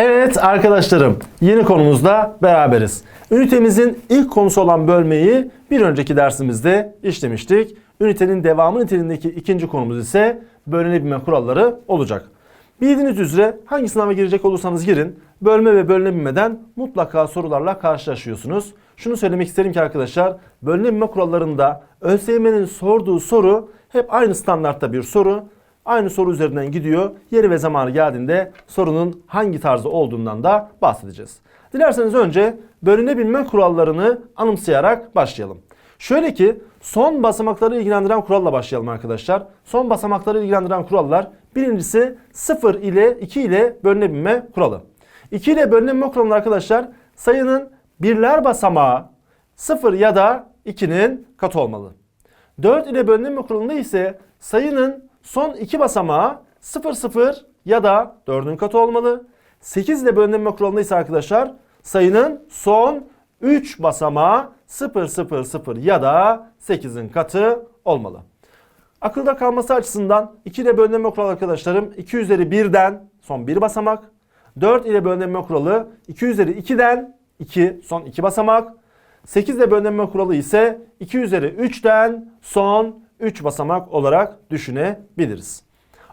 Evet arkadaşlarım yeni konumuzda beraberiz. Ünitemizin ilk konusu olan bölmeyi bir önceki dersimizde işlemiştik. Ünitenin devamı niteliğindeki ikinci konumuz ise bölünebilme kuralları olacak. Bildiğiniz üzere hangi sınava girecek olursanız girin bölme ve bölünebilmeden mutlaka sorularla karşılaşıyorsunuz. Şunu söylemek isterim ki arkadaşlar bölünebilme kurallarında ÖSYM'nin sorduğu soru hep aynı standartta bir soru. Aynı soru üzerinden gidiyor. Yeri ve zamanı geldiğinde sorunun hangi tarzı olduğundan da bahsedeceğiz. Dilerseniz önce bölünebilme kurallarını anımsayarak başlayalım. Şöyle ki son basamakları ilgilendiren kuralla başlayalım arkadaşlar. Son basamakları ilgilendiren kurallar birincisi 0 ile 2 ile bölünebilme kuralı. 2 ile bölünebilme kuralında arkadaşlar sayının birler basamağı 0 ya da 2'nin katı olmalı. 4 ile bölünebilme kuralında ise sayının son iki basamağı 0 0 ya da 4'ün katı olmalı. 8 ile bölünebilme kuralında ise arkadaşlar sayının son 3 basamağı 0 0 0 ya da 8'in katı olmalı. Akılda kalması açısından 2 ile bölünebilme kuralı arkadaşlarım 2 üzeri 1'den son 1 basamak. 4 ile bölünebilme kuralı 2 üzeri 2'den 2 son 2 basamak. 8 ile bölünebilme kuralı ise 2 üzeri 3'ten son 3 basamak olarak düşünebiliriz.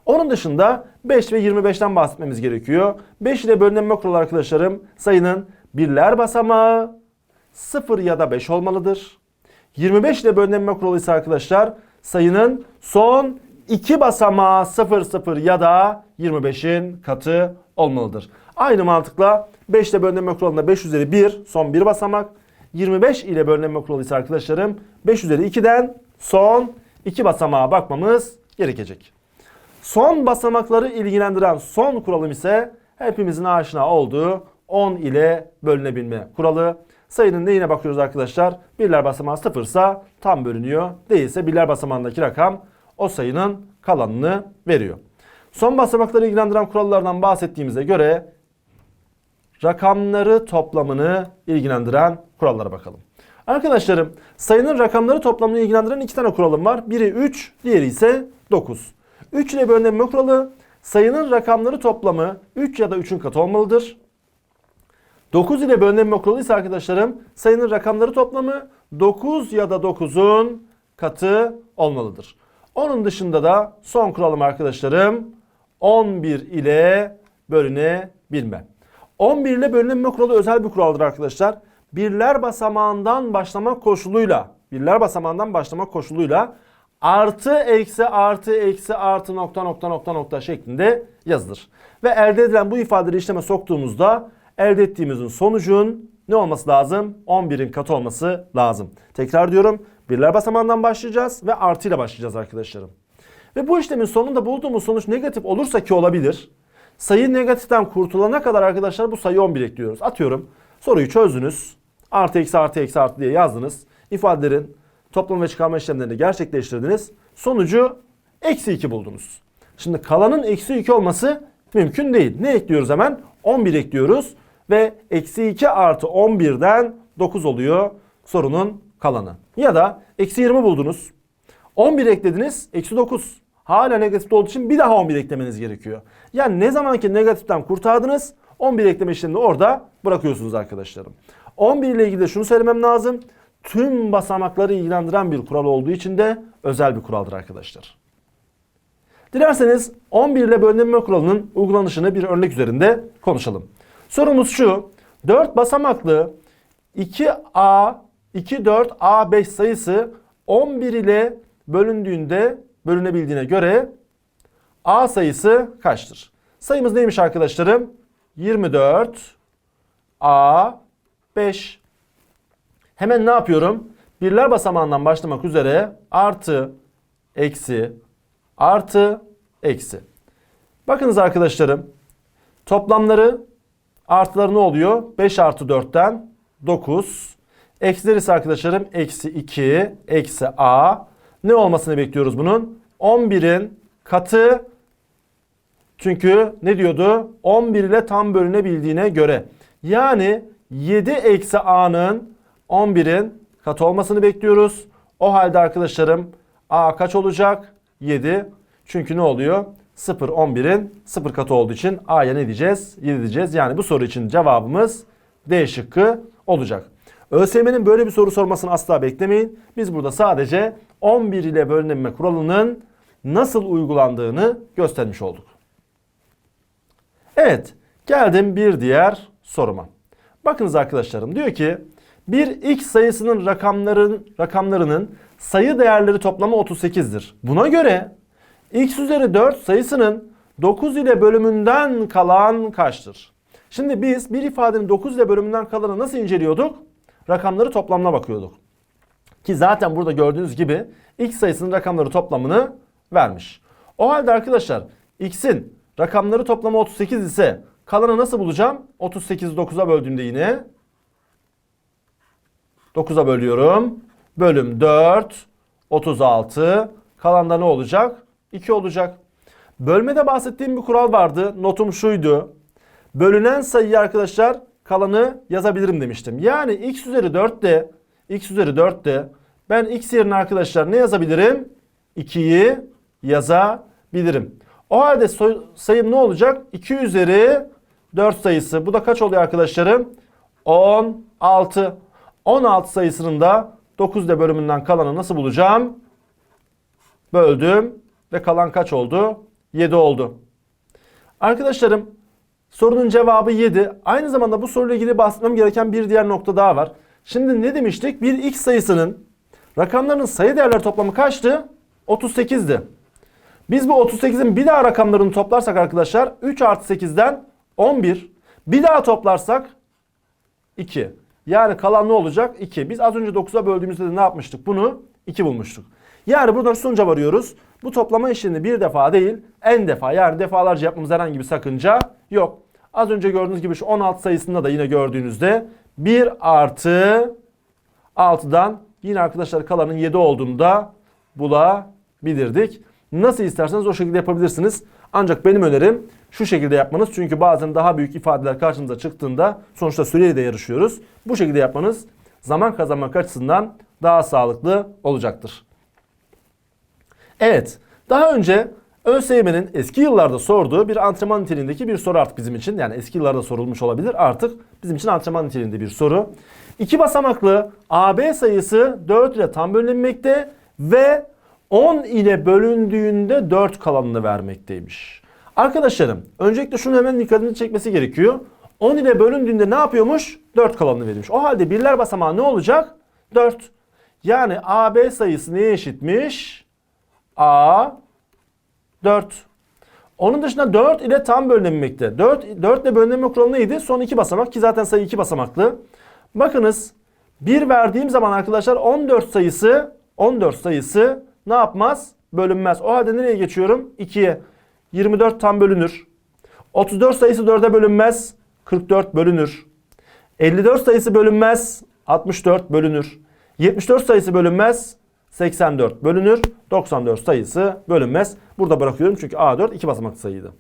Onun dışında 5 ve 25'ten bahsetmemiz gerekiyor. 5 ile bölünebilme kuralı arkadaşlarım sayının birler basamağı 0 ya da 5 olmalıdır. 25 ile bölünebilme kuralı ise arkadaşlar sayının son 2 basamağı 0 0 ya da 25'in katı olmalıdır. Aynı mantıkla 5 ile bölünebilme kuralında 5 üzeri 1 son 1 basamak. 25 ile bölünebilme kuralı ise arkadaşlarım 5 üzeri 2'den son 2 basamağa bakmamız gerekecek. Son basamakları ilgilendiren son kuralım ise hepimizin aşina olduğu 10 ile bölünebilme kuralı. Sayının neyine bakıyoruz arkadaşlar? Birler basamağı sıfırsa tam bölünüyor. Değilse birler basamağındaki rakam o sayının kalanını veriyor. Son basamakları ilgilendiren kurallardan bahsettiğimize göre rakamları toplamını ilgilendiren kurallara bakalım. Arkadaşlarım sayının rakamları toplamını ilgilendiren iki tane kuralım var. Biri 3, diğeri ise 9. 3 ile bölünebilme kuralı sayının rakamları toplamı 3 ya da 3'ün katı olmalıdır. 9 ile bölünebilme kuralı ise arkadaşlarım sayının rakamları toplamı 9 ya da 9'un katı olmalıdır. Onun dışında da son kuralım arkadaşlarım 11 ile bölünebilme. 11 ile bölünebilme kuralı özel bir kuraldır arkadaşlar. Birler basamağından başlamak koşuluyla, birler basamağından başlamak koşuluyla artı eksi artı eksi artı nokta nokta nokta nokta şeklinde yazılır. Ve elde edilen bu ifadeleri işleme soktuğumuzda elde ettiğimizin sonucun ne olması lazım? 11'in katı olması lazım. Tekrar diyorum birler basamağından başlayacağız ve artı ile başlayacağız arkadaşlarım. Ve bu işlemin sonunda bulduğumuz sonuç negatif olursa ki olabilir. Sayı negatiften kurtulana kadar arkadaşlar bu sayı 11 ekliyoruz. Atıyorum soruyu çözdünüz. Artı eksi artı eksi artı diye yazdınız. İfadelerin toplam ve çıkarma işlemlerini gerçekleştirdiniz. Sonucu eksi 2 buldunuz. Şimdi kalanın eksi 2 olması mümkün değil. Ne ekliyoruz hemen? 11 ekliyoruz. Ve eksi 2 artı 11'den 9 oluyor sorunun kalanı. Ya da eksi 20 buldunuz. 11 eklediniz. Eksi 9. Hala negatif olduğu için bir daha 11 eklemeniz gerekiyor. Yani ne zaman ki negatiften kurtardınız 11 ekleme işlemini orada bırakıyorsunuz arkadaşlarım. 11 ile ilgili de şunu söylemem lazım. Tüm basamakları ilgilendiren bir kural olduğu için de özel bir kuraldır arkadaşlar. Dilerseniz 11 ile bölünebilme kuralının uygulanışını bir örnek üzerinde konuşalım. Sorumuz şu. 4 basamaklı 2A 2 4 A5 sayısı 11 ile bölündüğünde bölünebildiğine göre A sayısı kaçtır? Sayımız neymiş arkadaşlarım? 24 A 5. Hemen ne yapıyorum? Birler basamağından başlamak üzere artı, eksi, artı, eksi. Bakınız arkadaşlarım. Toplamları artıları ne oluyor? 5 artı 4'ten 9. Eksileri ise arkadaşlarım eksi 2, eksi a. Ne olmasını bekliyoruz bunun? 11'in katı çünkü ne diyordu? 11 ile tam bölünebildiğine göre. Yani 7 eksi a'nın 11'in katı olmasını bekliyoruz. O halde arkadaşlarım a kaç olacak? 7. Çünkü ne oluyor? 0 11'in 0 katı olduğu için A'ya ne diyeceğiz? 7 diyeceğiz. Yani bu soru için cevabımız D şıkkı olacak. ÖSYM'nin böyle bir soru sormasını asla beklemeyin. Biz burada sadece 11 ile bölünebilme kuralının nasıl uygulandığını göstermiş olduk. Evet, geldim bir diğer soruma. Bakınız arkadaşlarım diyor ki bir x sayısının rakamların rakamlarının sayı değerleri toplamı 38'dir. Buna göre x üzeri 4 sayısının 9 ile bölümünden kalan kaçtır? Şimdi biz bir ifadenin 9 ile bölümünden kalanı nasıl inceliyorduk? Rakamları toplamına bakıyorduk. Ki zaten burada gördüğünüz gibi x sayısının rakamları toplamını vermiş. O halde arkadaşlar x'in rakamları toplamı 38 ise kalanı nasıl bulacağım? 38'i 9'a böldüğümde yine 9'a bölüyorum. Bölüm 4, 36. Kalanda ne olacak? 2 olacak. Bölmede bahsettiğim bir kural vardı. Notum şuydu. Bölünen sayıyı arkadaşlar kalanı yazabilirim demiştim. Yani x üzeri 4 de x üzeri 4 de ben x yerine arkadaşlar ne yazabilirim? 2'yi yazabilirim. O halde sayım ne olacak? 2 üzeri 4 sayısı. Bu da kaç oluyor arkadaşlarım? 16. 16 sayısının da 9 ile bölümünden kalanı nasıl bulacağım? Böldüm ve kalan kaç oldu? 7 oldu. Arkadaşlarım sorunun cevabı 7. Aynı zamanda bu soruyla ilgili bahsetmem gereken bir diğer nokta daha var. Şimdi ne demiştik? Bir x sayısının rakamlarının sayı değerleri toplamı kaçtı? 38'di. Biz bu 38'in bir daha rakamlarını toplarsak arkadaşlar 3 artı 8'den 11. Bir daha toplarsak 2. Yani kalan ne olacak? 2. Biz az önce 9'a böldüğümüzde de ne yapmıştık? Bunu 2 bulmuştuk. Yani buradan sonuca varıyoruz. Bu toplama işini bir defa değil en defa yani defalarca yapmamız herhangi bir sakınca yok. Az önce gördüğünüz gibi şu 16 sayısında da yine gördüğünüzde 1 artı 6'dan yine arkadaşlar kalanın 7 olduğunda bulabilirdik. Nasıl isterseniz o şekilde yapabilirsiniz. Ancak benim önerim şu şekilde yapmanız. Çünkü bazen daha büyük ifadeler karşınıza çıktığında sonuçta süreyle de yarışıyoruz. Bu şekilde yapmanız zaman kazanmak açısından daha sağlıklı olacaktır. Evet, daha önce ÖSYM'nin eski yıllarda sorduğu bir antrenman niteliğindeki bir soru artık bizim için. Yani eski yıllarda sorulmuş olabilir. Artık bizim için antrenman niteliğinde bir soru. İki basamaklı AB sayısı 4 ile tam bölünmekte ve 10 ile bölündüğünde 4 kalanını vermekteymiş. Arkadaşlarım öncelikle şunu hemen dikkatini çekmesi gerekiyor. 10 ile bölündüğünde ne yapıyormuş? 4 kalanını verilmiş. O halde birler basamağı ne olacak? 4. Yani AB sayısı neye eşitmiş? A 4. Onun dışında 4 ile tam bölünebilmekte. 4, 4 ile bölünebilme kuralı neydi? Son iki basamak ki zaten sayı iki basamaklı. Bakınız 1 verdiğim zaman arkadaşlar 14 sayısı 14 sayısı ne yapmaz? Bölünmez. O halde nereye geçiyorum? 2'ye. 24 tam bölünür. 34 sayısı 4'e bölünmez. 44 bölünür. 54 sayısı bölünmez. 64 bölünür. 74 sayısı bölünmez. 84 bölünür. 94 sayısı bölünmez. Burada bırakıyorum çünkü A4 iki basamaklı sayıydı.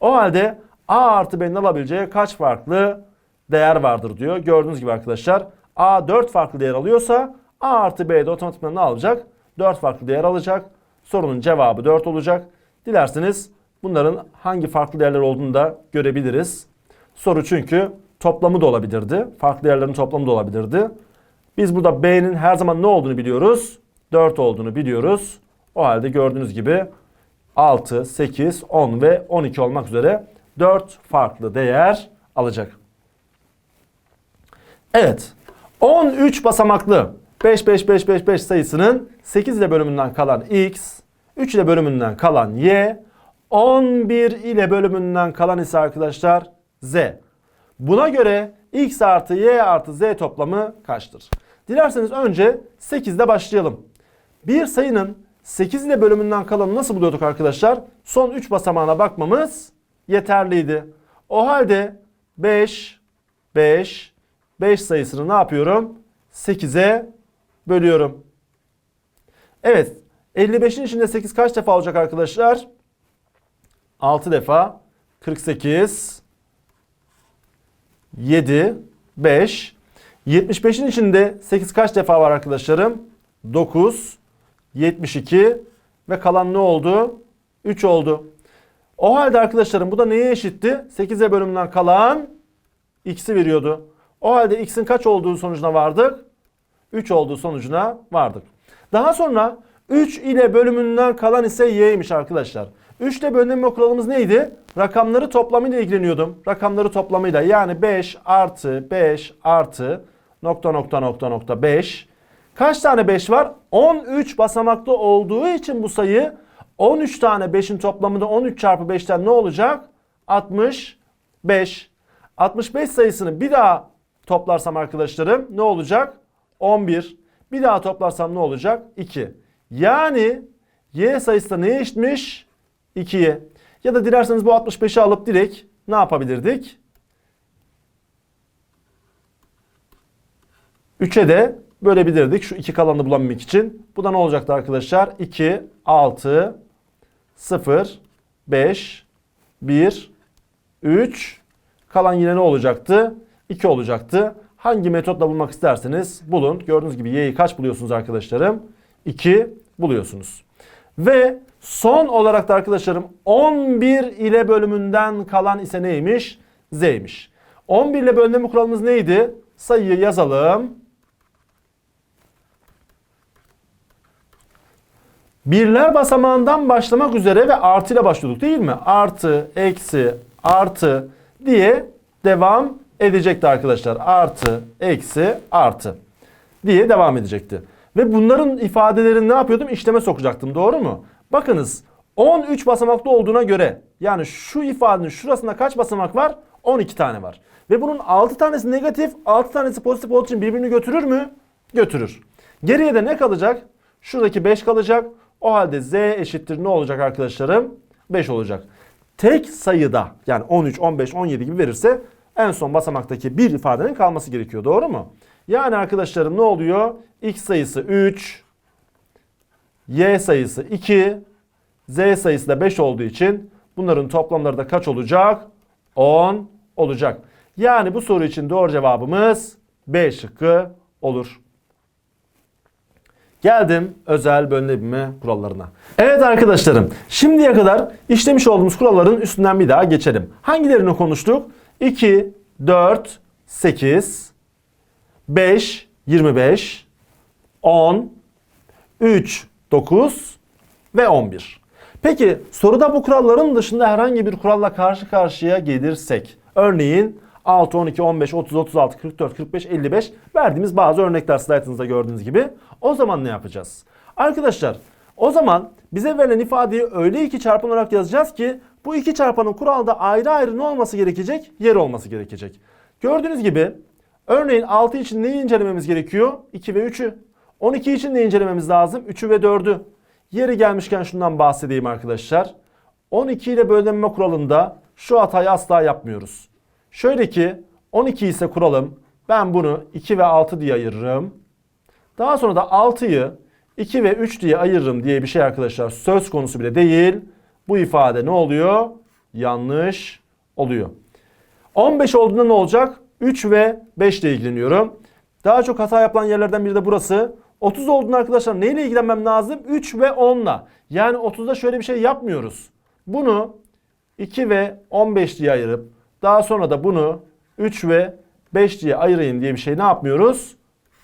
O halde A artı B'nin alabileceği kaç farklı değer vardır diyor. Gördüğünüz gibi arkadaşlar A 4 farklı değer alıyorsa A artı B de otomatikman ne alacak? 4 farklı değer alacak. Sorunun cevabı 4 olacak. Dilerseniz bunların hangi farklı değerler olduğunu da görebiliriz. Soru çünkü toplamı da olabilirdi. Farklı değerlerin toplamı da olabilirdi. Biz burada B'nin her zaman ne olduğunu biliyoruz. 4 olduğunu biliyoruz. O halde gördüğünüz gibi 6, 8, 10 ve 12 olmak üzere 4 farklı değer alacak. Evet. 13 basamaklı 5 5 5 5 5 sayısının 8 ile bölümünden kalan x, 3 ile bölümünden kalan y, 11 ile bölümünden kalan ise arkadaşlar z. Buna göre x artı y artı z toplamı kaçtır? Dilerseniz önce 8 ile başlayalım. Bir sayının 8 ile bölümünden kalanı nasıl buluyorduk arkadaşlar? Son 3 basamağına bakmamız yeterliydi. O halde 5, 5, 5 sayısını ne yapıyorum? 8'e bölüyorum. Evet. 55'in içinde 8 kaç defa olacak arkadaşlar? 6 defa. 48, 7, 5. 75'in içinde 8 kaç defa var arkadaşlarım? 9, 72 ve kalan ne oldu? 3 oldu. O halde arkadaşlarım bu da neye eşitti? 8'e bölümünden kalan x'i veriyordu. O halde x'in kaç olduğu sonucuna vardık? 3 olduğu sonucuna vardık. Daha sonra 3 ile bölümünden kalan ise y'ymiş arkadaşlar. 3 ile bölünme kuralımız neydi? Rakamları toplamıyla ilgileniyordum. Rakamları toplamıyla yani 5 artı 5 artı nokta nokta nokta nokta 5. Kaç tane 5 var? 13 basamaklı olduğu için bu sayı 13 tane 5'in toplamında 13 çarpı 5'ten ne olacak? 65. 65 sayısını bir daha toplarsam arkadaşlarım ne olacak? 11. Bir daha toplarsam ne olacak? 2. Yani y sayısı da neye eşitmiş? 2'ye. Ya da dilerseniz bu 65'i alıp direkt ne yapabilirdik? 3'e de bölebilirdik şu iki kalanı bulabilmek için. Bu da ne olacaktı arkadaşlar? 2, 6, 0, 5, 1, 3. Kalan yine ne olacaktı? 2 olacaktı. Hangi metotla bulmak isterseniz bulun. Gördüğünüz gibi y'yi kaç buluyorsunuz arkadaşlarım? 2 buluyorsunuz. Ve son olarak da arkadaşlarım 11 ile bölümünden kalan ise neymiş? Z'ymiş. 11 ile bölünme kuralımız neydi? Sayıyı yazalım. Birler basamağından başlamak üzere ve artı ile başlıyorduk değil mi? Artı, eksi, artı diye devam edecekti arkadaşlar. Artı, eksi, artı diye devam edecekti. Ve bunların ifadelerini ne yapıyordum? İşleme sokacaktım. Doğru mu? Bakınız 13 basamaklı olduğuna göre yani şu ifadenin şurasında kaç basamak var? 12 tane var. Ve bunun 6 tanesi negatif, 6 tanesi pozitif olduğu için birbirini götürür mü? Götürür. Geriye de ne kalacak? Şuradaki 5 kalacak. O halde z eşittir ne olacak arkadaşlarım? 5 olacak. Tek sayıda yani 13, 15, 17 gibi verirse en son basamaktaki bir ifadenin kalması gerekiyor. Doğru mu? Yani arkadaşlarım ne oluyor? X sayısı 3, Y sayısı 2, Z sayısı da 5 olduğu için bunların toplamları da kaç olacak? 10 olacak. Yani bu soru için doğru cevabımız B şıkkı olur. Geldim özel bölünebilme kurallarına. Evet arkadaşlarım şimdiye kadar işlemiş olduğumuz kuralların üstünden bir daha geçelim. Hangilerini konuştuk? 2, 4, 8, 5, 25, 10, 3, 9 ve 11. Peki soruda bu kuralların dışında herhangi bir kuralla karşı karşıya gelirsek örneğin 6, 12, 15, 30, 36, 44, 45, 55 verdiğimiz bazı örnekler slaytınızda gördüğünüz gibi. O zaman ne yapacağız? Arkadaşlar o zaman bize verilen ifadeyi öyle iki çarpan olarak yazacağız ki bu iki çarpanın kuralda ayrı ayrı ne olması gerekecek? Yer olması gerekecek. Gördüğünüz gibi örneğin 6 için neyi incelememiz gerekiyor? 2 ve 3'ü. 12 için ne incelememiz lazım? 3'ü ve 4'ü. Yeri gelmişken şundan bahsedeyim arkadaşlar. 12 ile bölünme kuralında şu hatayı asla yapmıyoruz. Şöyle ki 12 ise kuralım. Ben bunu 2 ve 6 diye ayırırım. Daha sonra da 6'yı 2 ve 3 diye ayırırım diye bir şey arkadaşlar söz konusu bile değil. Bu ifade ne oluyor? Yanlış oluyor. 15 olduğunda ne olacak? 3 ve 5 ile ilgileniyorum. Daha çok hata yapılan yerlerden biri de burası. 30 olduğunda arkadaşlar neyle ilgilenmem lazım? 3 ve 10'la. Yani 30'da şöyle bir şey yapmıyoruz. Bunu 2 ve 15 diye ayırıp daha sonra da bunu 3 ve 5 diye ayırayım diye bir şey ne yapmıyoruz?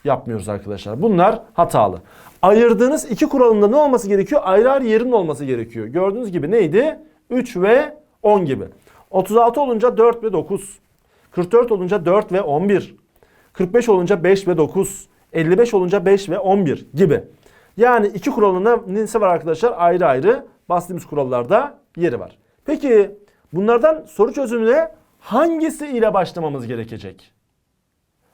Yapmıyoruz arkadaşlar. Bunlar hatalı. Ayırdığınız iki kuralında ne olması gerekiyor? Ayrı ayrı yerin olması gerekiyor. Gördüğünüz gibi neydi? 3 ve 10 gibi. 36 olunca 4 ve 9. 44 olunca 4 ve 11. 45 olunca 5 ve 9. 55 olunca 5 ve 11 gibi. Yani iki kuralın nesi var arkadaşlar? Ayrı ayrı bastığımız kurallarda yeri var. Peki bunlardan soru çözümüne hangisi ile başlamamız gerekecek?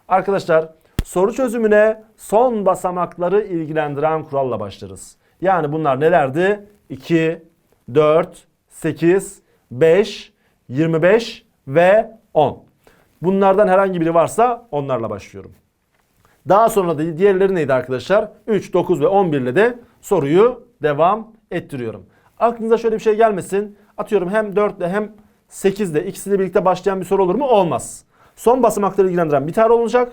Arkadaşlar soru çözümüne son basamakları ilgilendiren kuralla başlarız. Yani bunlar nelerdi? 2, 4, 8, 5, 25 ve 10. Bunlardan herhangi biri varsa onlarla başlıyorum. Daha sonra da diğerleri neydi arkadaşlar? 3, 9 ve 11 ile de soruyu devam ettiriyorum. Aklınıza şöyle bir şey gelmesin. Atıyorum hem 4 ile hem 8 ile ikisiyle birlikte başlayan bir soru olur mu? Olmaz. Son basamakları ilgilendiren bir tane olacak.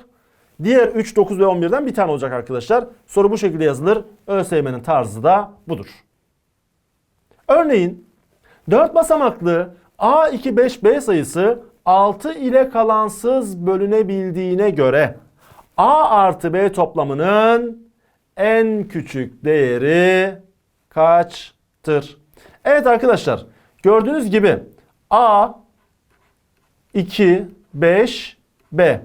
Diğer 3, 9 ve 11'den bir tane olacak arkadaşlar. Soru bu şekilde yazılır. ÖSYM'nin tarzı da budur. Örneğin 4 basamaklı A25B sayısı 6 ile kalansız bölünebildiğine göre A artı B toplamının en küçük değeri kaçtır? Evet arkadaşlar gördüğünüz gibi A 2, 5, B.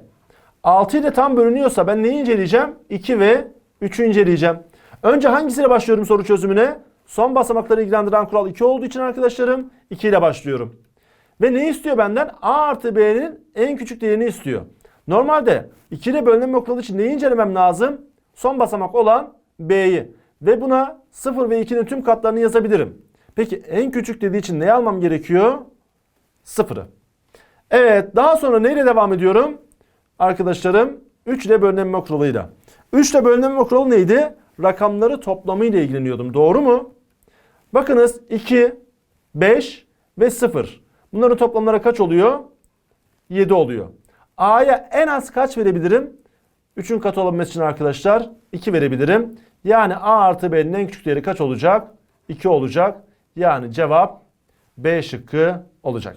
6 ile tam bölünüyorsa ben neyi inceleyeceğim? 2 ve 3'ü inceleyeceğim. Önce hangisiyle başlıyorum soru çözümüne? Son basamakları ilgilendiren kural 2 olduğu için arkadaşlarım 2 ile başlıyorum. Ve ne istiyor benden? A artı B'nin en küçük değerini istiyor. Normalde 2 ile bölünme kuralı için neyi incelemem lazım? Son basamak olan B'yi. Ve buna 0 ve 2'nin tüm katlarını yazabilirim. Peki en küçük dediği için neyi almam gerekiyor? 0'ı. Evet daha sonra neyle devam ediyorum? Arkadaşlarım 3 ile bölünme kuralıyla. 3 ile bölünme kuralı neydi? Rakamları toplamı ile ilgileniyordum. Doğru mu? Bakınız 2, 5 ve 0. Bunların toplamları kaç oluyor? 7 oluyor. A'ya en az kaç verebilirim? 3'ün katı olabilmesi için arkadaşlar 2 verebilirim. Yani A artı B'nin en küçük değeri kaç olacak? 2 olacak. Yani cevap B şıkkı olacak.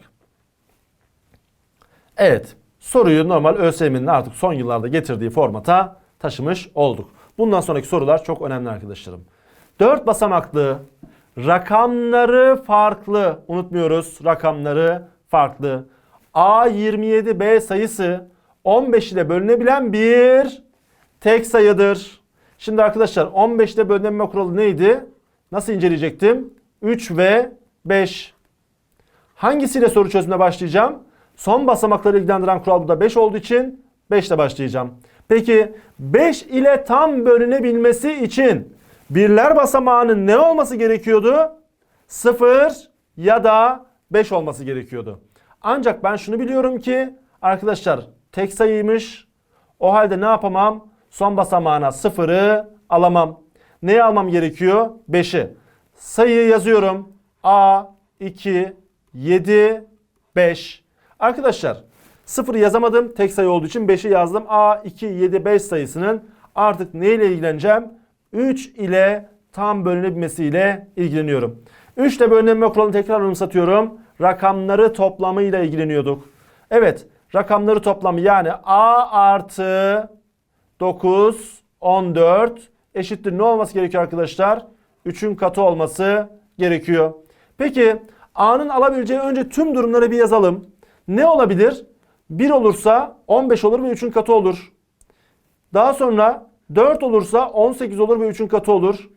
Evet. Soruyu normal ÖSYM'nin artık son yıllarda getirdiği formata taşımış olduk. Bundan sonraki sorular çok önemli arkadaşlarım. 4 basamaklı rakamları farklı unutmuyoruz rakamları farklı. A27B sayısı 15 ile bölünebilen bir tek sayıdır. Şimdi arkadaşlar 15 ile bölünme kuralı neydi? Nasıl inceleyecektim? 3 ve 5. Hangisiyle soru çözümüne başlayacağım? Son basamakları ilgilendiren kural burada 5 olduğu için 5 ile başlayacağım. Peki 5 ile tam bölünebilmesi için birler basamağının ne olması gerekiyordu? 0 ya da 5 olması gerekiyordu. Ancak ben şunu biliyorum ki arkadaşlar tek sayıymış. O halde ne yapamam? Son basamağına 0'ı alamam. Neyi almam gerekiyor? 5'i. Sayıyı yazıyorum. A, 2, 7, 5. Arkadaşlar 0 yazamadım. Tek sayı olduğu için 5'i yazdım. A, 2, 7, 5 sayısının artık neyle ilgileneceğim? 3 ile tam bölünebilmesiyle ilgileniyorum. 3 ile bölünme kuralını tekrar anımsatıyorum. Rakamları toplamıyla ilgileniyorduk. Evet rakamları toplamı yani A artı 9, 14 eşittir ne olması gerekiyor arkadaşlar? 3'ün katı olması gerekiyor. Peki A'nın alabileceği önce tüm durumları bir yazalım. Ne olabilir? 1 olursa 15 olur ve 3'ün katı olur. Daha sonra 4 olursa 18 olur ve 3'ün katı olur.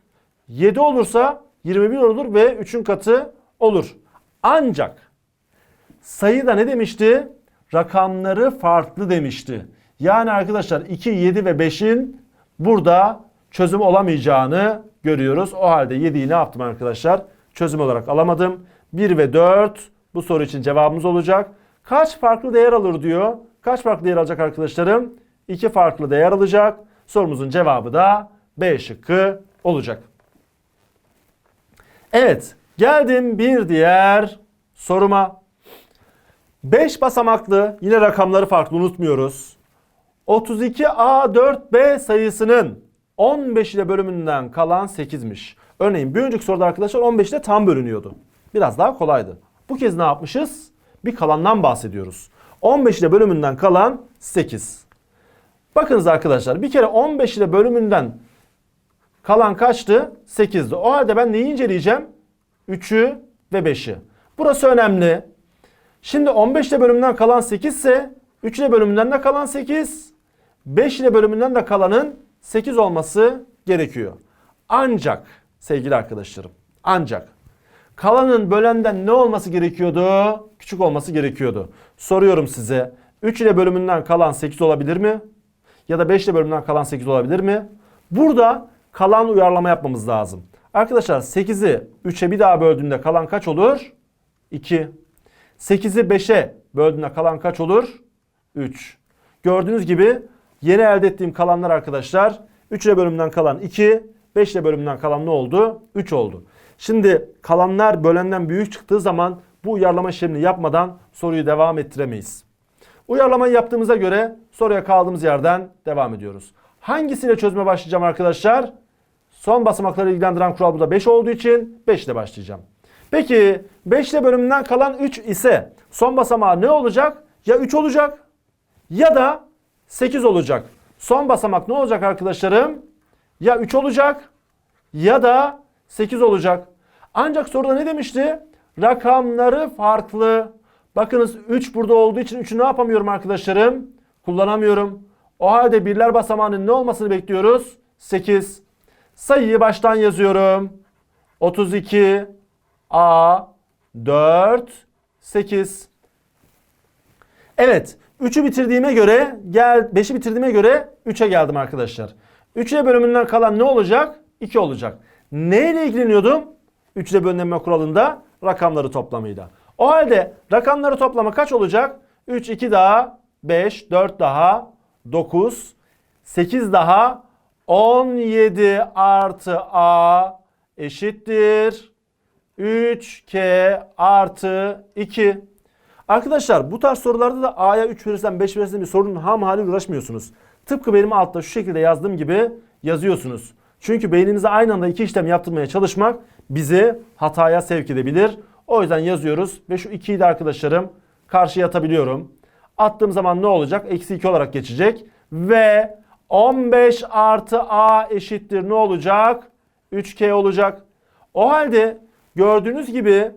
7 olursa 21 olur ve 3'ün katı olur. Ancak sayıda ne demişti? Rakamları farklı demişti. Yani arkadaşlar 2, 7 ve 5'in burada çözüm olamayacağını görüyoruz. O halde 7'yi ne yaptım arkadaşlar? Çözüm olarak alamadım. 1 ve 4 bu soru için cevabımız olacak. Kaç farklı değer alır diyor. Kaç farklı değer alacak arkadaşlarım? 2 farklı değer alacak. Sorumuzun cevabı da B şıkkı olacak. Evet geldim bir diğer soruma. 5 basamaklı yine rakamları farklı unutmuyoruz. 32A4B sayısının 15 ile bölümünden kalan 8'miş. Örneğin bir önceki soruda arkadaşlar 15 ile tam bölünüyordu. Biraz daha kolaydı. Bu kez ne yapmışız? Bir kalandan bahsediyoruz. 15 ile bölümünden kalan 8. Bakınız arkadaşlar bir kere 15 ile bölümünden kalan kaçtı? 8'di. O halde ben neyi inceleyeceğim? 3'ü ve 5'i. Burası önemli. Şimdi 15 ile bölümünden kalan 8 ise 3 ile bölümünden de kalan 8, 5 ile bölümünden de kalanın 8 olması gerekiyor. Ancak sevgili arkadaşlarım ancak kalanın bölenden ne olması gerekiyordu? Küçük olması gerekiyordu. Soruyorum size 3 ile bölümünden kalan 8 olabilir mi? Ya da 5 ile bölümünden kalan 8 olabilir mi? Burada kalan uyarlama yapmamız lazım. Arkadaşlar 8'i 3'e bir daha böldüğümde kalan kaç olur? 2. 8'i 5'e böldüğümde kalan kaç olur? 3. Gördüğünüz gibi yeni elde ettiğim kalanlar arkadaşlar 3 ile bölümünden kalan 2, 5 ile bölümünden kalan ne oldu? 3 oldu. Şimdi kalanlar bölenden büyük çıktığı zaman bu uyarlama işlemini yapmadan soruyu devam ettiremeyiz. Uyarlamayı yaptığımıza göre soruya kaldığımız yerden devam ediyoruz. Hangisiyle çözüme başlayacağım arkadaşlar? Son basamakları ilgilendiren kural burada 5 olduğu için 5 ile başlayacağım. Peki 5 ile bölümünden kalan 3 ise son basamağı ne olacak? Ya 3 olacak ya da 8 olacak. Son basamak ne olacak arkadaşlarım? Ya 3 olacak ya da 8 olacak. Ancak soruda ne demişti? Rakamları farklı. Bakınız 3 burada olduğu için 3'ü ne yapamıyorum arkadaşlarım? Kullanamıyorum. O halde birler basamağının ne olmasını bekliyoruz? 8. Sayıyı baştan yazıyorum. 32 A 4 8 Evet. 3'ü bitirdiğime göre gel 5'i bitirdiğime göre 3'e geldim arkadaşlar. 3 ile bölümünden kalan ne olacak? 2 olacak. Neyle ilgileniyordum? 3 ile bölünme kuralında rakamları toplamıyla. O halde rakamları toplama kaç olacak? 3 2 daha 5 4 daha 9 8 daha 17 artı A eşittir 3K artı 2. Arkadaşlar bu tarz sorularda da A'ya 3 verirsen 5 verirsen bir sorunun ham haliyle uğraşmıyorsunuz. Tıpkı benim altta şu şekilde yazdığım gibi yazıyorsunuz. Çünkü beyninize aynı anda iki işlem yaptırmaya çalışmak bizi hataya sevk edebilir. O yüzden yazıyoruz ve şu 2'yi de arkadaşlarım karşıya atabiliyorum. Attığım zaman ne olacak? Eksi 2 olarak geçecek. Ve 15 artı A eşittir ne olacak? 3K olacak. O halde gördüğünüz gibi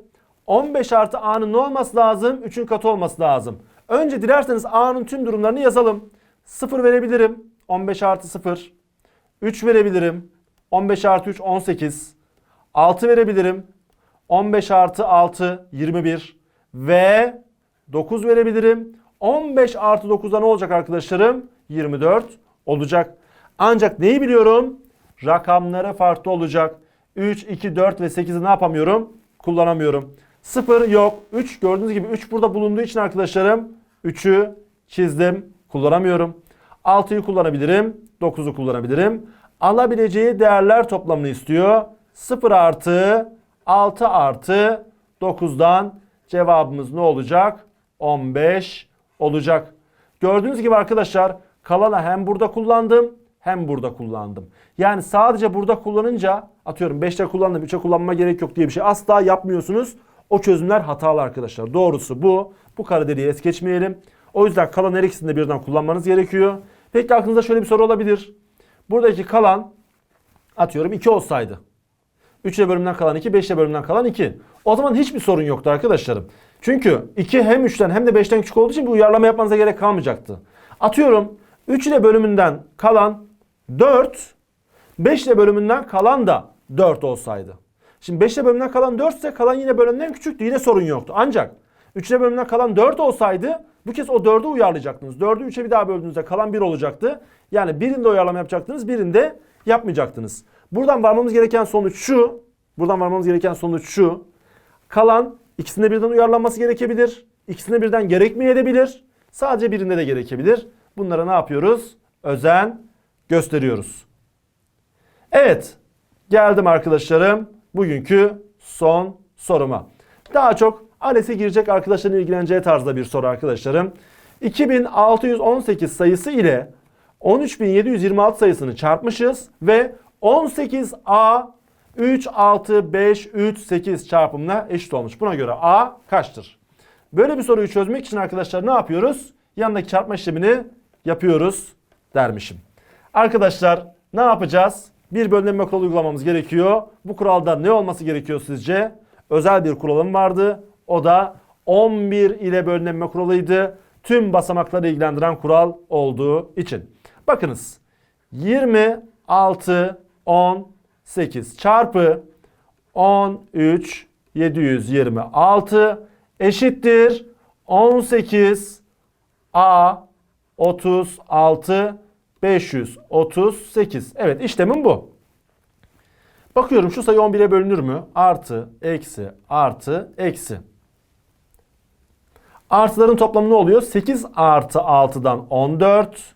15 artı A'nın ne olması lazım? 3'ün katı olması lazım. Önce dilerseniz A'nın tüm durumlarını yazalım. 0 verebilirim. 15 artı 0. 3 verebilirim. 15 artı 3 18. 6 verebilirim. 15 artı 6 21. Ve 9 verebilirim. 15 artı 9'da ne olacak arkadaşlarım? 24 olacak. Ancak neyi biliyorum? Rakamları farklı olacak. 3, 2, 4 ve 8'i ne yapamıyorum? Kullanamıyorum. 0 yok. 3 gördüğünüz gibi 3 burada bulunduğu için arkadaşlarım 3'ü çizdim. Kullanamıyorum. 6'yı kullanabilirim. 9'u kullanabilirim. Alabileceği değerler toplamını istiyor. 0 artı 6 artı 9'dan cevabımız ne olacak? 15 olacak. Gördüğünüz gibi arkadaşlar kalana hem burada kullandım hem burada kullandım. Yani sadece burada kullanınca atıyorum 5'te kullandım 3'e kullanma gerek yok diye bir şey asla yapmıyorsunuz. O çözümler hatalı arkadaşlar. Doğrusu bu. Bu kara deliği es geçmeyelim. O yüzden kalan her ikisini de birden kullanmanız gerekiyor. Peki aklınızda şöyle bir soru olabilir. Buradaki kalan atıyorum 2 olsaydı. 3 ile bölümden kalan 2, 5 ile bölümden kalan 2. O zaman hiçbir sorun yoktu arkadaşlarım. Çünkü 2 hem 3'ten hem de 5'ten küçük olduğu için bir uyarlama yapmanıza gerek kalmayacaktı. Atıyorum 3 ile bölümünden kalan 4, 5 ile bölümünden kalan da 4 olsaydı. Şimdi 5 ile bölümünden kalan 4 ise kalan yine bölümden küçüktü. Yine sorun yoktu. Ancak 3 ile bölümünden kalan 4 olsaydı bu kez o 4'ü uyarlayacaktınız. 4'ü 3'e bir daha böldüğünüzde kalan 1 olacaktı. Yani birinde uyarlama yapacaktınız, birinde yapmayacaktınız. Buradan varmamız gereken sonuç şu. Buradan varmamız gereken sonuç şu. Kalan ikisinde birden uyarlanması gerekebilir. İkisinde birden gerekmeyebilir. Sadece birinde de gerekebilir. Bunlara ne yapıyoruz? Özen gösteriyoruz. Evet. Geldim arkadaşlarım. Bugünkü son soruma. Daha çok ALES'e girecek arkadaşların ilgileneceği tarzda bir soru arkadaşlarım. 2618 sayısı ile 13726 sayısını çarpmışız ve 18A 3, 6, 5, 3, 8 çarpımına eşit olmuş. Buna göre A kaçtır? Böyle bir soruyu çözmek için arkadaşlar ne yapıyoruz? Yanındaki çarpma işlemini yapıyoruz dermişim. Arkadaşlar ne yapacağız? Bir bölünme kuralı uygulamamız gerekiyor. Bu kuralda ne olması gerekiyor sizce? Özel bir kuralım vardı. O da 11 ile bölünme kuralıydı. Tüm basamakları ilgilendiren kural olduğu için. Bakınız 26 18 çarpı 13 726 eşittir 18 A 36 538. Evet işlemim bu. Bakıyorum şu sayı 11'e bölünür mü? Artı, eksi, artı, eksi. Artıların toplamı ne oluyor? 8 artı 6'dan 14.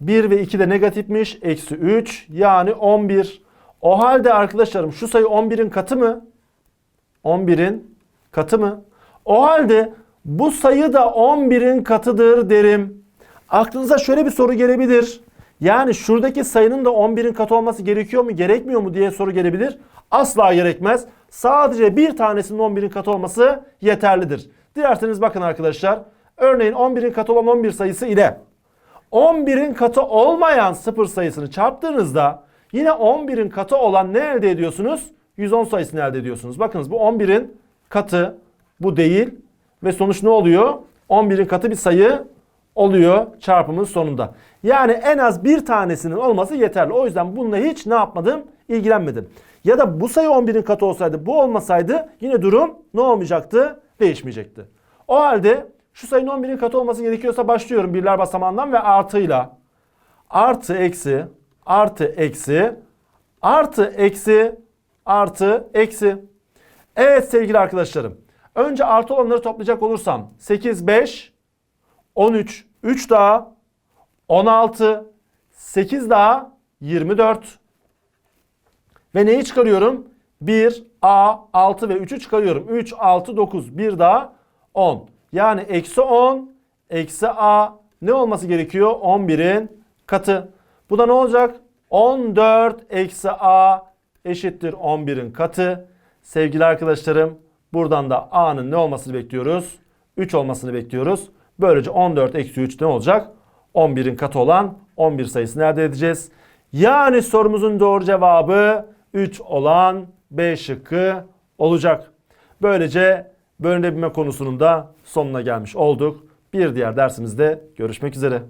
1 ve 2 de negatifmiş. Eksi 3 yani 11. O halde arkadaşlarım şu sayı 11'in katı mı? 11'in katı mı? O halde bu sayı da 11'in katıdır derim. Aklınıza şöyle bir soru gelebilir. Yani şuradaki sayının da 11'in katı olması gerekiyor mu gerekmiyor mu diye soru gelebilir. Asla gerekmez. sadece bir tanesinin 11'in katı olması yeterlidir. Dilerseniz bakın arkadaşlar. Örneğin 11'in katı olan 11 sayısı ile 11'in katı olmayan sıfır sayısını çarptığınızda yine 11'in katı olan ne elde ediyorsunuz? 110 sayısını elde ediyorsunuz. Bakınız bu 11'in katı bu değil ve sonuç ne oluyor? 11'in katı bir sayı oluyor çarpımın sonunda. Yani en az bir tanesinin olması yeterli. O yüzden bununla hiç ne yapmadım? İlgilenmedim. Ya da bu sayı 11'in katı olsaydı bu olmasaydı yine durum ne olmayacaktı? Değişmeyecekti. O halde şu sayının 11'in katı olması gerekiyorsa başlıyorum birler basamağından ve artıyla. Artı eksi artı eksi artı eksi artı eksi. Evet sevgili arkadaşlarım. Önce artı olanları toplayacak olursam 8, 5, 13, 3 daha 16, 8 daha 24. Ve neyi çıkarıyorum? 1, A, 6 ve 3'ü çıkarıyorum. 3, 6, 9. Bir daha 10. Yani eksi 10, eksi A ne olması gerekiyor? 11'in katı. Bu da ne olacak? 14 eksi A eşittir 11'in katı. Sevgili arkadaşlarım buradan da A'nın ne olmasını bekliyoruz? 3 olmasını bekliyoruz. Böylece 14 eksi 3 ne olacak? 11'in katı olan 11 sayısını elde edeceğiz. Yani sorumuzun doğru cevabı 3 olan B şıkkı olacak. Böylece bölünebilme konusunun da sonuna gelmiş olduk. Bir diğer dersimizde görüşmek üzere.